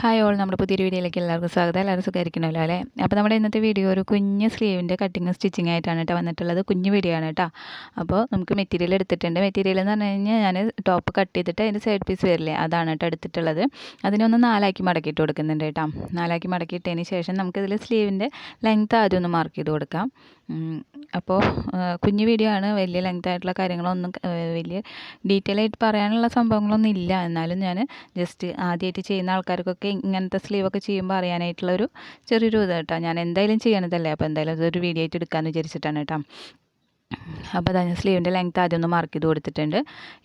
Hi all നമ്മുടെ പുതിയൊരു വീഡിയോയിലേക്ക് എല്ലാവർക്കും സ്വാഗതം. എല്ലാവരും സുഖമായിരിക്കണമല്ലോ അല്ലേ? അപ്പോൾ നമ്മുടെ ഇന്നത്തെ വീഡിയോ ഒരു കുഞ്ഞ് സ്ലീവിന്റെ കട്ടിങ്ങും സ്റ്റിച്ചിങ് ആയിട്ടാണ് കേട്ടോ വന്നിട്ടുള്ളത്. കുഞ്ഞ് വീഡിയോ ആണ് കേട്ടോ. അപ്പോൾ നമുക്ക് മെറ്റീരിയൽ എടുത്തിട്ടുണ്ട്. മെറ്റീരിയൽ എന്ന് പറഞ്ഞു കഴിഞ്ഞാൽ ഞാൻ ടോപ്പ് കട്ട് ചെയ്തിട്ട് അതിന്റെ സൈഡ് പീസ് വരില്ലേ അതാണ് കേട്ടോ എടുത്തിട്ടുള്ളത്. അതിനൊന്ന് നാലാക്കി മടക്കിയിട്ട് കൊടുക്കുന്നുണ്ട് കേട്ടോ. നാലാക്കി മടക്കിയിട്ടതിന് ശേഷം നമുക്കിതിൽ സ്ലീവിന്റെ ലെങ്ത്ത് ആദ്യം ഒന്ന് മാർക്ക് ചെയ്ത് കൊടുക്കാം. അപ്പോൾ കുഞ്ഞു വീഡിയോ ആണ് വലിയ ലെങ്ത് ആയിട്ടുള്ള കാര്യങ്ങളൊന്നും വലിയ ഡീറ്റെയിൽ ആയിട്ട് പറയാനുള്ള സംഭവങ്ങളൊന്നും ഇല്ല. എന്നാലും ഞാൻ ജസ്റ്റ് ആദ്യമായിട്ട് ചെയ്യുന്ന ആൾക്കാർക്കൊക്കെ ഇങ്ങനത്തെ സ്ലീവൊക്കെ ചെയ്യുമ്പോൾ അറിയാനായിട്ടുള്ളൊരു ചെറിയൊരു ഇത് കേട്ടോ. ഞാൻ എന്തായാലും ചെയ്യണതല്ലേ? അപ്പോൾ എന്തായാലും അതൊരു വീഡിയോ ആയിട്ട് എടുക്കാമെന്ന് വിചാരിച്ചിട്ടാണ് കേട്ടോ. അപ്പോൾ അതാ സ്ലീവിന്റെ ലെങ്ത് ആദ്യം ഒന്ന് മാർക്ക് ചെയ്ത് കൊടുത്തിട്ടുണ്ട്.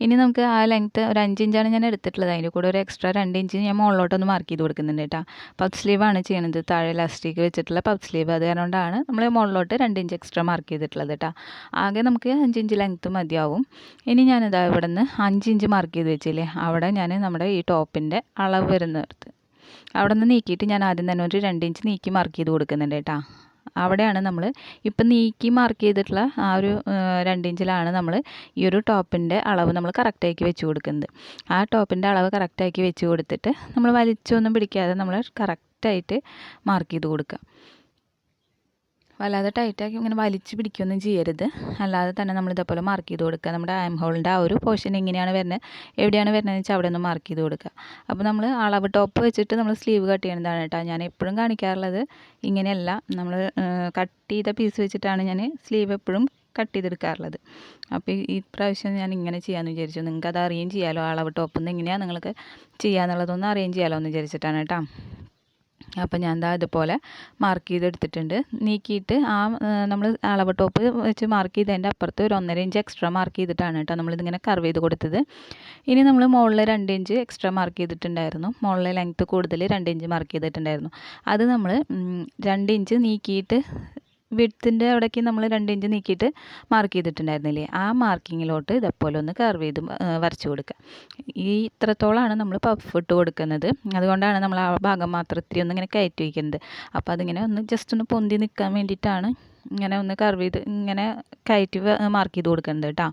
ഇനി നമുക്ക് ആ ലെങ്ത്ത് ഒരു അഞ്ച് ഇഞ്ചാണ് ഞാൻ എടുത്തിട്ടുള്ളത്. അതിന്റെ കൂടെ ഒരു എക്സ്ട്രാ രണ്ട് ഇഞ്ച് ഞാൻ മുകളിലോട്ടൊന്ന് മാർക്ക് ചെയ്ത് കൊടുക്കുന്നുണ്ട് കേട്ടോ. പഫ് സ്ലീവാണ് ചെയ്യുന്നത് താഴെ ലാസ്റ്റിക്ക് വെച്ചിട്ടുള്ള പഫ് സ്ലീവ് അത് കാരണമാണ് നമ്മൾ മുകളിലോട്ട് രണ്ട് ഇഞ്ച് എക്സ്ട്രാ മാർക്ക് ചെയ്തിട്ടുള്ളത് കേട്ടോ. ആകെ നമുക്ക് അഞ്ച് ഇഞ്ച് ലെങ്ത്ത് മതിയാവും. ഇനി ഞാനിതാ ഇവിടെ നിന്ന് അഞ്ച് ഇഞ്ച് മാർക്ക് ചെയ്ത് വെച്ചില്ലേ? അവിടെ ഞാൻ നമ്മുടെ ഈ ടോപ്പിന്റെ അളവ് വരുന്നിടത്ത് അവിടെ നിന്ന് നീക്കിയിട്ട് ഞാൻ ആദ്യം തന്നെ ഒരു രണ്ട് ഇഞ്ച് നീക്കി മാർക്ക് ചെയ്ത് കൊടുക്കുന്നുണ്ട് കേട്ടോ. അവിടെയാണ് നമ്മൾ ഇപ്പം നീക്കി മാർക്ക് ചെയ്തിട്ടുള്ള ആ ഒരു രണ്ടിഞ്ചിലാണ് നമ്മൾ ഈ ഒരു ടോപ്പിന്റെ അളവ് നമ്മൾ കറക്റ്റാക്കി വെച്ച് കൊടുക്കുന്നത്. ആ ടോപ്പിന്റെ അളവ് കറക്റ്റാക്കി വെച്ച് കൊടുത്തിട്ട് നമ്മൾ വലിച്ചൊന്നും പിടിക്കാതെ നമ്മൾ കറക്റ്റായിട്ട് മാർക്ക് ചെയ്ത് കൊടുക്കുക. വല്ലാതെ ടൈറ്റാക്കി ഇങ്ങനെ വലിച്ച് പിടിക്കുകയൊന്നും ചെയ്യരുത്. അല്ലാതെ തന്നെ നമ്മൾ ഇതേപോലെ മാർക്ക് ചെയ്ത് കൊടുക്കുക. നമ്മുടെ ആം ഹോളിന്റെ ആ ഒരു പോർഷൻ എങ്ങനെയാണ് വരുന്നത്? എവിടെയാണ് വരുന്നതെന്ന് വെച്ചാൽ അവിടെ ഒന്ന് മാർക്ക് ചെയ്ത് കൊടുക്കുക. അപ്പോൾ നമ്മൾ അളവ് ടോപ്പ് വെച്ചിട്ട് നമ്മൾ സ്ലീവ് കട്ട് ചെയ്യണതാണ് കേട്ടോ. ഞാൻ എപ്പോഴും കാണിക്കാറുള്ളത് ഇങ്ങനെയല്ല. നമ്മൾ കട്ട് ചെയ്ത പീസ് വെച്ചിട്ടാണ് ഞാൻ സ്ലീവ് എപ്പോഴും കട്ട് ചെയ്തെടുക്കാറുള്ളത്. അപ്പോൾ ഈ പ്രാവശ്യം ഞാൻ ഇങ്ങനെ ചെയ്യാമെന്ന് വിചാരിച്ചു. നിങ്ങൾക്ക് അത് അറിയുകയും ചെയ്യാമല്ലോ അളവ് ടോപ്പ് നിന്ന് എങ്ങനെയാണ് നിങ്ങൾക്ക് ചെയ്യാമെന്നുള്ളതൊന്നും അറിയുകയും ചെയ്യാമല്ലോ എന്ന് വിചാരിച്ചിട്ടാണ് കേട്ടോ. അപ്പോൾ ഞാൻ എന്താ ഇതുപോലെ മാർക്ക് ചെയ്തെടുത്തിട്ടുണ്ട്. നീക്കിയിട്ട് ആ നമ്മൾ അളവ് ടോപ്പ് വെച്ച് മാർക്ക് ചെയ്തതിന്റെ അപ്പുറത്ത് ഒരു ഒന്നര ഇഞ്ച് എക്സ്ട്രാ മാർക്ക് ചെയ്തിട്ടാണ് കേട്ടോ നമ്മളിതിങ്ങനെ കർവ് ചെയ്ത് കൊടുത്തത്. ഇനി നമ്മൾ മുകളിൽ രണ്ട് ഇഞ്ച് എക്സ്ട്രാ മാർക്ക് ചെയ്തിട്ടുണ്ടായിരുന്നു. മുകളിലെ ലെങ്ത്ത് കൂടുതൽ രണ്ട് ഇഞ്ച് മാർക്ക് ചെയ്തിട്ടുണ്ടായിരുന്നു. അത് നമ്മൾ രണ്ട് ഇഞ്ച് നീക്കിയിട്ട് വിഡ്ത്തിന്റെ അവിടേക്ക് നമ്മൾ രണ്ട് ഇഞ്ച് നീക്കിയിട്ട് മാർക്ക് ചെയ്തിട്ടുണ്ടായിരുന്നില്ലേ? ആ മാർക്കിങ്ങിലോട്ട് ഇതേപോലെ ഒന്ന് കർവ് ചെയ്ത് വരച്ച് കൊടുക്കുക. ഈ ഇത്രത്തോളമാണ് നമ്മൾ പഫ് ഇട്ട് കൊടുക്കുന്നത്. അതുകൊണ്ടാണ് നമ്മൾ ആ ഭാഗം മാത്രം ഇത്തിരി ഒന്ന് ഇങ്ങനെ കയറ്റി വയ്ക്കുന്നത്. അപ്പോൾ അതിങ്ങനെ ഒന്ന് ജസ്റ്റ് ഒന്ന് പൊന്തി നിൽക്കാൻ വേണ്ടിയിട്ടാണ് ഇങ്ങനെ ഒന്ന് കർവ് ചെയ്ത് ഇങ്ങനെ കയറ്റി മാർക്ക് ചെയ്ത് കൊടുക്കുന്നത് കേട്ടോ.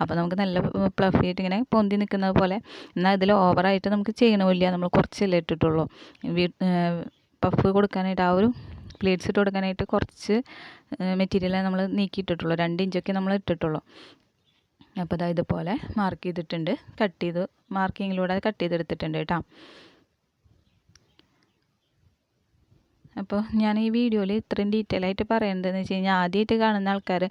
അപ്പോൾ നമുക്ക് നല്ല പ്ലഫ് ആയിട്ട് ഇങ്ങനെ പൊന്തി നിൽക്കുന്നത് പോലെ. എന്നാൽ ഇതിൽ ഓവറായിട്ട് നമുക്ക് ചെയ്യണമില്ല. നമ്മൾ കുറച്ചല്ലേ ഇട്ടിട്ടുള്ളൂ. പഫ് കൊടുക്കാനായിട്ട് ആ ഒരു പ്ലേറ്റ്സ് ഇട്ട് കൊടുക്കാനായിട്ട് കുറച്ച് മെറ്റീരിയൽ നമ്മൾ നീക്കിയിട്ടിട്ടുള്ളൂ. രണ്ട് ഇഞ്ചൊക്കെ നമ്മൾ ഇട്ടിട്ടുള്ളൂ. അപ്പോൾ അതായത് ഇതുപോലെ മാർക്ക് ചെയ്തിട്ടുണ്ട്. കട്ട് ചെയ്ത് മാർക്കിങ്ങിലൂടെ കട്ട് ചെയ്തെടുത്തിട്ടുണ്ട് കേട്ടോ. അപ്പോൾ ഞാൻ ഈ വീഡിയോയിൽ ഇത്രയും ഡീറ്റെയിൽ ആയിട്ട് പറയുന്നതെന്ന് വെച്ച് കഴിഞ്ഞാൽ ആദ്യമായിട്ട് കാണുന്ന ആൾക്കാർ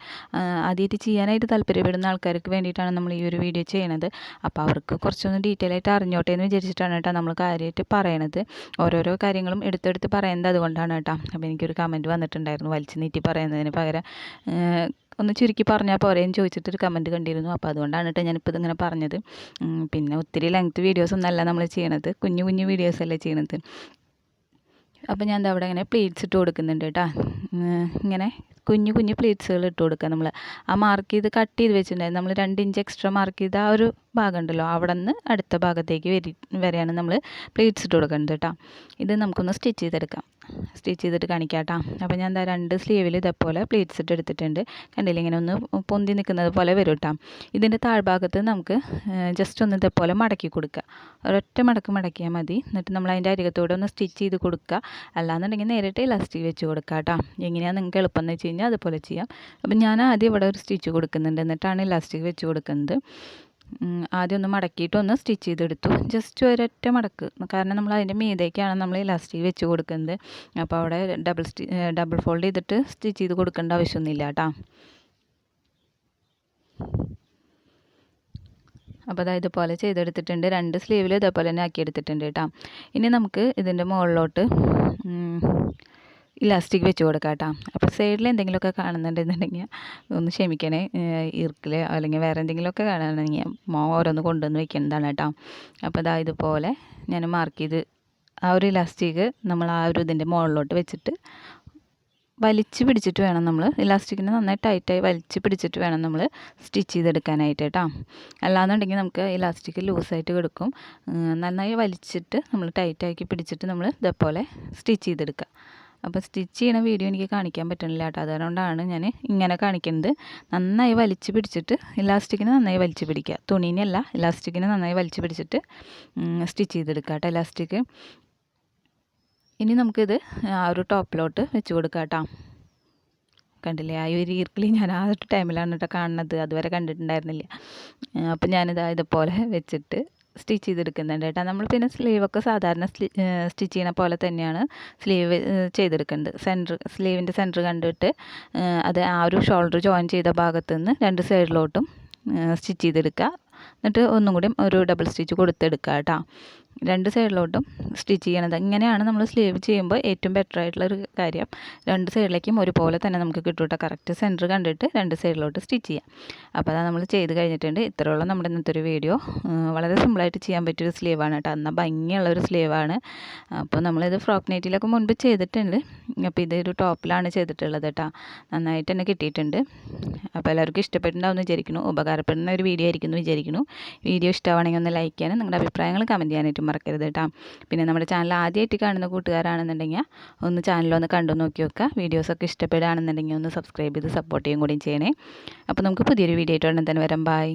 ആദ്യമായിട്ട് ചെയ്യാനായിട്ട് താല്പര്യപ്പെടുന്ന ആൾക്കാർക്ക് വേണ്ടിയിട്ടാണ് നമ്മൾ ഈ ഒരു വീഡിയോ ചെയ്യണത്. അപ്പോൾ അവർക്ക് കുറച്ചൊന്ന് ഡീറ്റെയിൽ ആയിട്ട് അറിഞ്ഞോട്ടെ എന്ന് വിചാരിച്ചിട്ടാണ് കേട്ടോ നമ്മൾ കാര്യമായിട്ട് പറയണത്. ഓരോരോ കാര്യങ്ങളും എടുത്തെടുത്ത് പറയുന്നത് അതുകൊണ്ടാണ് കേട്ടോ. അപ്പോൾ എനിക്കൊരു കമന്റ് വന്നിട്ടുണ്ടായിരുന്നു വലിച്ചു നീട്ടി പറയുന്നതിന് പകരം. ഒന്ന് ചുരുക്കി പറഞ്ഞാൽ പോരേന്ന് ചോദിച്ചിട്ടൊരു കമന്റ് കണ്ടിരുന്നു. അപ്പോൾ അതുകൊണ്ടാണ് കേട്ടോ ഞാനിപ്പോൾ ഇതിങ്ങനെ പറഞ്ഞത്. പിന്നെ ഒത്തിരി ലെങ്ത് വീഡിയോസ് ഒന്നല്ല നമ്മൾ ചെയ്യണത്. കുഞ്ഞു കുഞ്ഞു വീഡിയോസ് അല്ലേ ചെയ്യണത്. അപ്പോൾ ഞാൻ എന്താ അവിടെ ഇങ്ങനെ പ്ലേറ്റ്സ് ഇട്ട് കൊടുക്കുന്നുണ്ട് കേട്ടോ. ഇങ്ങനെ കുഞ്ഞു കുഞ്ഞു പ്ലേറ്റ്സുകൾ ഇട്ട് കൊടുക്കുക നമ്മൾ ആ മാർക്ക് ചെയ്ത് കട്ട് ചെയ്ത് വെച്ചിട്ടുണ്ടായിരുന്നു. നമ്മൾ രണ്ട് ഇഞ്ച് എക്സ്ട്രാ മാർക്ക് ചെയ്ത ആ ഒരു ഭാഗം ഉണ്ടല്ലോ അവിടെ നിന്ന് അടുത്ത ഭാഗത്തേക്ക് വരി വരെയാണ് നമ്മൾ പ്ലേറ്റ്സ് ഇട്ട് കൊടുക്കേണ്ടത് കേട്ടോ. ഇത് നമുക്കൊന്ന് സ്റ്റിച്ച് ചെയ്തെടുക്കാം. സ്റ്റിച്ച് ചെയ്തിട്ട് കാണിക്കാം കേട്ടോ അപ്പോൾ ഞാൻ എന്താ രണ്ട് സ്ലീവിൽ ഇതേപോലെ പ്ലേറ്റ്സ് ഇട്ട് എടുത്തിട്ടുണ്ട്. കണ്ടില്ല ഇങ്ങനെ ഒന്ന് പൊന്തി നിൽക്കുന്നത് പോലെ വരും കേട്ടോ. ഇതിന്റെ താഴ്ഭാഗത്ത് നമുക്ക് ജസ്റ്റ് ഒന്ന് ഇതേപോലെ മടക്കി കൊടുക്കുക. ഒരൊറ്റ മടക്ക് മടക്കിയാൽ മതി. എന്നിട്ട് നമ്മൾ അതിന്റെ അരികത്തോടെ ഒന്ന് സ്റ്റിച്ച് ചെയ്ത് കൊടുക്കുക. അല്ലാന്നുണ്ടെങ്കിൽ നേരിട്ട് ഇലാസ്റ്റിക് വെച്ച് കൊടുക്കുക കേട്ടോ. എങ്ങനെയാണ് നിങ്ങൾക്ക് എളുപ്പം എന്ന് വെച്ച് കഴിഞ്ഞാൽ അതുപോലെ ചെയ്യാം. അപ്പം ഞാൻ ആദ്യം ഇവിടെ ഒരു സ്റ്റിച്ച് കൊടുക്കുന്നുണ്ട്. എന്നിട്ടാണ് ഇലാസ്റ്റിക് വെച്ച് കൊടുക്കുന്നത്. ആദ്യം ഒന്ന് മടക്കിയിട്ട് ഒന്ന് സ്റ്റിച്ച് ചെയ്തെടുത്തു. ജസ്റ്റ് ഒരൊറ്റ മടക്ക്. കാരണം നമ്മൾ അതിന്റെ മീതേക്കാണ് നമ്മൾ ഇലാസ്റ്റിക് വെച്ച് കൊടുക്കുന്നത്. അപ്പോൾ അവിടെ ഡബിൾ സ്റ്റി ഡബിൾ ഫോൾഡ് ചെയ്തിട്ട് സ്റ്റിച്ച് ചെയ്ത് കൊടുക്കേണ്ട ആവശ്യമൊന്നുമില്ല കേട്ടോ. അപ്പോൾ അതായത് ഇതുപോലെ ചെയ്തെടുത്തിട്ടുണ്ട്. രണ്ട് സ്ലീവിൽ ഇതേപോലെ തന്നെ ആക്കിയെടുത്തിട്ടുണ്ട് കേട്ടോ. ഇനി നമുക്ക് ഇതിന്റെ മുകളിലോട്ട് ഇലാസ്റ്റിക് വെച്ച് കൊടുക്കാം കേട്ടോ അപ്പോൾ സൈഡിൽ എന്തെങ്കിലുമൊക്കെ കാണുന്നുണ്ടെന്നുണ്ടെങ്കിൽ ഒന്ന് ക്ഷമിക്കണേ. ഇർക്കിൽ അല്ലെങ്കിൽ വേറെ എന്തെങ്കിലുമൊക്കെ കാണുകയാണെങ്കിൽ മോ ഓരോന്ന് കൊണ്ടുവന്ന് വെക്കുന്നതാണ് കേട്ടോ. അപ്പോൾ അതാ ഇതുപോലെ ഞാൻ മാർക്ക് ചെയ്ത് ആ ഒരു ഇലാസ്റ്റിക് നമ്മൾ ആ ഒരു ഇതിന്റെ മുകളിലോട്ട് വെച്ചിട്ട് വലിച്ച് പിടിച്ചിട്ട് വേണം നമ്മൾ ഇലാസ്റ്റിക്കിനെ നന്നായി ടൈറ്റായി വലിച്ച് പിടിച്ചിട്ട് വേണം നമ്മൾ സ്റ്റിച്ച് ചെയ്തെടുക്കാനായിട്ട് കേട്ടോ. അല്ലാന്നുണ്ടെങ്കിൽ നമുക്ക് ഇലാസ്റ്റിക് ലൂസായിട്ട് കിടക്കും. നന്നായി വലിച്ചിട്ട് നമ്മൾ ടൈറ്റാക്കി പിടിച്ചിട്ട് നമ്മൾ ഇതേപോലെ സ്റ്റിച്ച് ചെയ്തെടുക്കുക. അപ്പോൾ സ്റ്റിച്ച് ചെയ്യണ വീഡിയോ എനിക്ക് കാണിക്കാൻ പറ്റണില്ല കേട്ടോ. അതുകൊണ്ടാണ് ഞാൻ ഇങ്ങനെ കാണിക്കുന്നത്. നന്നായി വലിച്ചു പിടിച്ചിട്ട് ഇലാസ്റ്റിക്കിന് നന്നായി വലിച്ചു പിടിക്കുക. തുണീനെയല്ല ഇലാസ്റ്റിക്കിന് നന്നായി വലിച്ചു പിടിച്ചിട്ട് സ്റ്റിച്ച് ചെയ്തെടുക്കുക കേട്ടോ ഇലാസ്റ്റിക്. ഇനി നമുക്കിത് ആ ഒരു ടോപ്പിലോട്ട് വെച്ച് കൊടുക്കാം കേട്ടോ. കണ്ടില്ലേ? ആ ഒരു ഈർക്കിളി ഞാൻ ആ ഒരു ടൈമിലാണ് കേട്ടോ കാണുന്നത്. അതുവരെ കണ്ടിട്ടുണ്ടായിരുന്നില്ല. അപ്പം ഞാനിത് ഇതുപോലെ വെച്ചിട്ട് സ്റ്റിച്ച് ചെയ്തെടുക്കുന്നുണ്ട് കേട്ടോ. നമ്മൾ പിന്നെ സ്ലീവൊക്കെ സാധാരണ സ്റ്റിച്ച് ചെയ്യുന്ന പോലെ തന്നെയാണ് സ്ലീവ് ചെയ്തെടുക്കുന്നത്. സെന്റർ സ്ലീവിന്റെ സെന്റർ കണ്ടിട്ട് അത് ആ ഒരു ഷോൾഡർ ജോയിൻ ചെയ്ത ഭാഗത്തു നിന്ന് രണ്ട് സൈഡിലോട്ടും സ്റ്റിച്ച് ചെയ്തെടുക്കുക. എന്നിട്ട് ഒന്നും കൂടി ഒരു ഡബിൾ സ്റ്റിച്ച് കൊടുത്തെടുക്കുക കേട്ടോ. രണ്ട് സൈഡിലോട്ടും സ്റ്റിച്ച് ചെയ്യണത്. ഇങ്ങനെയാണ് നമ്മൾ സ്ലീവ് ചെയ്യുമ്പോൾ ഏറ്റവും ബെറ്റർ ആയിട്ടുള്ള ഒരു കാര്യം. രണ്ട് സൈഡിലേക്കും ഒരുപോലെ തന്നെ നമുക്ക് കിട്ടും കേട്ടോ കറക്റ്റ് സെന്റർ കണ്ടിട്ട് രണ്ട് സൈഡിലോട്ട് സ്റ്റിച്ച് ചെയ്യാം. അപ്പോൾ അതാ നമ്മൾ ചെയ്ത് കഴിഞ്ഞിട്ടുണ്ട്. ഇത്രയുള്ള നമ്മുടെ ഇന്നത്തെ ഒരു വീഡിയോ. വളരെ സിമ്പിളായിട്ട് ചെയ്യാൻ പറ്റിയൊരു സ്ലീവാണ് കേട്ടോ. എന്നാൽ ഭംഗിയുള്ള ഒരു സ്ലീവാണ് അപ്പോൾ നമ്മളിത് ഫ്രോക്ക് നെറ്റിലൊക്കെ മുൻപ് ചെയ്തിട്ടുണ്ട്. അപ്പോൾ ഇതൊരു ടോപ്പിലാണ് ചെയ്തിട്ടുള്ളത് കേട്ടോ. നന്നായിട്ട് തന്നെ കിട്ടിയിട്ടുണ്ട്. അപ്പോൾ എല്ലാവർക്കും ഇഷ്ടപ്പെട്ടിട്ടുണ്ടാവും വിചാരിക്കുന്നു. ഉപകാരപ്പെടുന്ന ഒരു വീഡിയോ ആയിരിക്കുന്നു വിചാരിക്കുന്നു. വീഡിയോ ഇഷ്ടമാണെങ്കിൽ ഒന്ന് ലൈക്ക് ചെയ്യാനും നിങ്ങളുടെ അഭിപ്രായങ്ങൾ കമന്റ് ചെയ്യാനായിട്ട് മറക്കരുത് കേട്ടോ. പിന്നെ നമ്മുടെ ചാനൽ ആദ്യമായിട്ട് കാണുന്ന കൂട്ടുകാരാണെന്നുണ്ടെങ്കിൽ ഒന്ന് ചാനലൊന്ന് കണ്ടു നോക്കി വെക്കുക. വീഡിയോസൊക്കെ ഇഷ്ടപ്പെടുകയാണെന്നുണ്ടെങ്കിൽ ഒന്ന് സബ്സ്ക്രൈബ് ചെയ്ത് സപ്പോർട്ട് ചെയ്യും കൂടിയും ചെയ്യണേ. അപ്പോൾ നമുക്ക് പുതിയൊരു വീഡിയോ ആയിട്ട് ഉടനെ തന്നെ വരാം. ബൈ